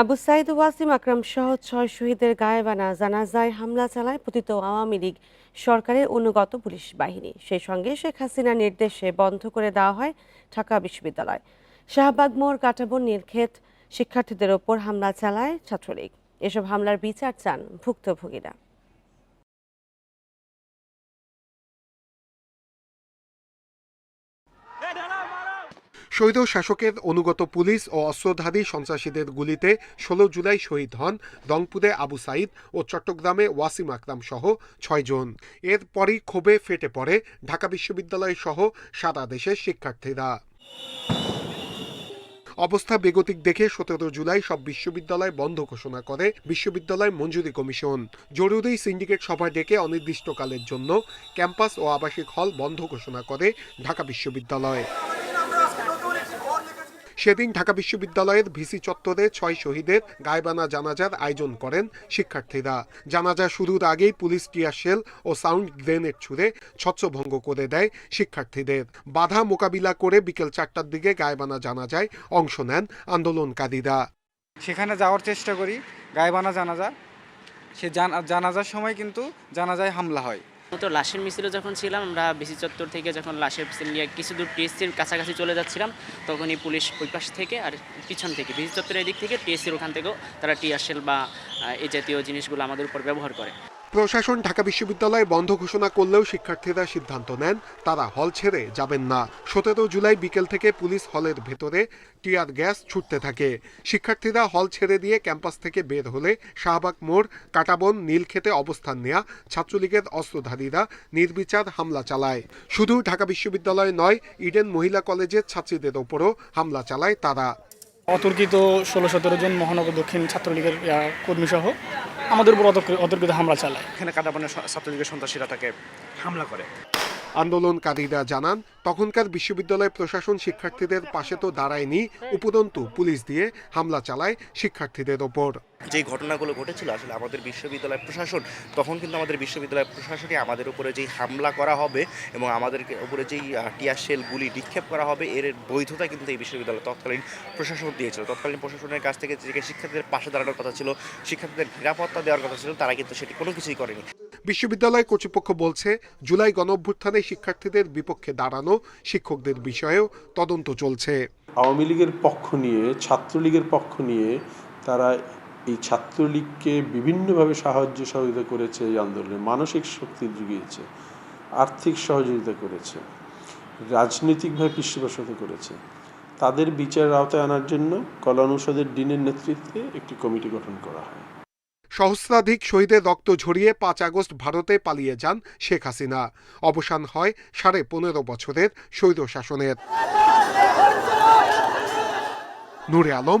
আবু সাইদ ওয়াসিম আকরাম সহ ছয় শহীদের গায়েবানা জানাজায় হামলা চালায় পতিত আওয়ামী লীগ সরকারের অনুগত পুলিশ বাহিনী। সেই সঙ্গে শেখ হাসিনার নির্দেশে বন্ধ করে দেওয়া হয় ঢাকা বিশ্ববিদ্যালয়। শাহবাগ মোড় কাটাবন নীলক্ষেত, শিক্ষার্থীদের ওপর হামলা চালায় ছাত্রলীগ। এসব হামলার বিচার চান ভুক্তভোগীরা। শহীদ শাসকের অনুগত পুলিশ ও অস্ত্রধারী সন্ত্রাসীদের গুলিতে ষোলো জুলাই শহীদ হন রংপুরে আবু সাইদ ও চট্টগ্রামে ওয়াসিম আকরাম সহ ছয়জন এরপরই ক্ষোভে ফেটে পড়ে ঢাকা বিশ্ববিদ্যালয় সহ সারা দেশের শিক্ষার্থীরা। অবস্থা বেগতিক দেখে সতেরো জুলাই সব বিশ্ববিদ্যালয় বন্ধ ঘোষণা করে বিশ্ববিদ্যালয় মঞ্জুরি কমিশন। জরুরি সিন্ডিকেট সভা ডেকে অনির্দিষ্টকালের জন্য ক্যাম্পাস ও আবাসিক হল বন্ধ ঘোষণা করে ঢাকা বিশ্ববিদ্যালয়। সেদিন ঢাকা বিশ্ববিদ্যালয়ের ভিসি চত্বরে ছয় শহীদের গায়বানা জানাজার আয়োজন করেন শিক্ষার্থীরা। জানাজা শুরুর আগেই পুলিশ টিয়ার শেল ও সাউন্ড গ্রেনেড ছুড়ে ছত্রভঙ্গ করে দেয় শিক্ষার্থীদের। বাধা মোকাবিলা করে বিকেল চারটার দিকে গায়বানা জানাজায় অংশ নেন আন্দোলনকারীরা। সেখানে যাওয়ার চেষ্টা করি গায়েবানা জানাজা। সে জানা- জানাজার সময় কিন্তু জানাজায় হামলা হয়। তো লাশের মিছিলে যখন ছিলাম, আমরা বিসি চত্বর থেকে যখন লাশের মিছিল নিয়ে কিছু দূর টিএসসির কাছাকাছি চলে যাচ্ছিলাম, তখনই পুলিশ ওই পাশ থেকে আর পিছন থেকে বিসি চত্বরের দিক থেকে টিএসসির ওখান থেকেও তারা টিয়ারশেল বা এই জাতীয় জিনিসগুলো আমাদের উপর ব্যবহার করে। প্রশাসন ঢাকা বিশ্ববিদ্যালয় বন্ধ ঘোষণা করলেও শিক্ষার্থীরা সিদ্ধান্ত নেন, তারা হল ছেড়ে যাবেন না। সতেরো জুলাই বিকেল থেকে পুলিশ হলের ভেতরে টিয়ার গ্যাস ছুটতে থাকে। শিক্ষার্থীরা হল ছেড়ে দিয়ে ক্যাম্পাস থেকে বের হলে শাহবাগ মোড়, কাটাবন, নীলক্ষেতে অবস্থান নেয়া ছাত্রলীগের অস্ত্রধারীরা নির্বিচার হামলা চালায়। শুধু ঢাকা বিশ্ববিদ্যালয় নয়, ইডেন মহিলা কলেজের ছাত্রীদের ওপরও হামলা চালায় তারা। অতর্কিত ষোলো সতেরো জন মহানগর দক্ষিণ ছাত্রলীগের কর্মী সহ আমাদের উপর অতর্ক- অতর্কিত হামলা চালায়। এখানে কাদাপানের ছাত্রলীগের সন্ত্রাসীরা তাকে হামলা করে। আন্দোলনকারীরা জানান তখনকার বিশ্ববিদ্যালয় প্রশাসন শিক্ষার্থীদের পাশে তো দাঁড়ায়নি উপরন্তু পুলিশ দিয়ে হামলা চালায় শিক্ষার্থীদের ওপর। যে ঘটনাগুলো ঘটেছিল আসলে আমাদের বিশ্ববিদ্যালয় প্রশাসন তখন কিন্তু আমাদের বিশ্ববিদ্যালয় প্রশাসনই আমাদের উপরে যেই হামলা করা হবে এবং আমাদের উপরে যেই টিয়ার শেল গুলি নিক্ষেপ করা হবে এর বৈধতা কিন্তু এই বিশ্ববিদ্যালয় তৎকালীন প্রশাসন দিয়েছিল। তৎকালীন প্রশাসনের কাছ থেকে যে শিক্ষার্থীদের পাশে দাঁড়ানোর কথা ছিল শিক্ষার্থীদের নিরাপত্তা দেওয়ার কথা ছিল তারা কিন্তু সেটি কোনো কিছুই করেনি। বিশ্ববিদ্যালয় কর্তৃপক্ষ বলছে জুলাই গণঅভ্যুত্থানে শিক্ষার্থীদের বিপক্ষে দাঁড়ানো শিক্ষকদের বিষয়েও তদন্ত চলছে। আওয়ামী লীগের পক্ষ নিয়ে ছাত্রলীগের পক্ষ নিয়ে তারা এই ছাত্রলীগকে বিভিন্নভাবে সাহায্য সহযোগিতা করেছে এই আন্দোলনে, মানসিক শক্তি জুগিয়েছে, আর্থিক সহযোগিতা করেছে, রাজনৈতিকভাবে পৃষ্ঠপোষকতা করেছে। তাদের বিচারের আওতায় আনার জন্য কলা অনুষদের ডিনের নেতৃত্বে একটি কমিটি গঠন করা হয়। সহস্রাধিক শহীদের রক্ত ঝরিয়ে পাঁচ আগস্ট ভারতে পালিয়ে যান শেখ হাসিনা। অবসান হয় সাড়ে পনেরো বছরের স্বৈর শাসনের। Nure Alam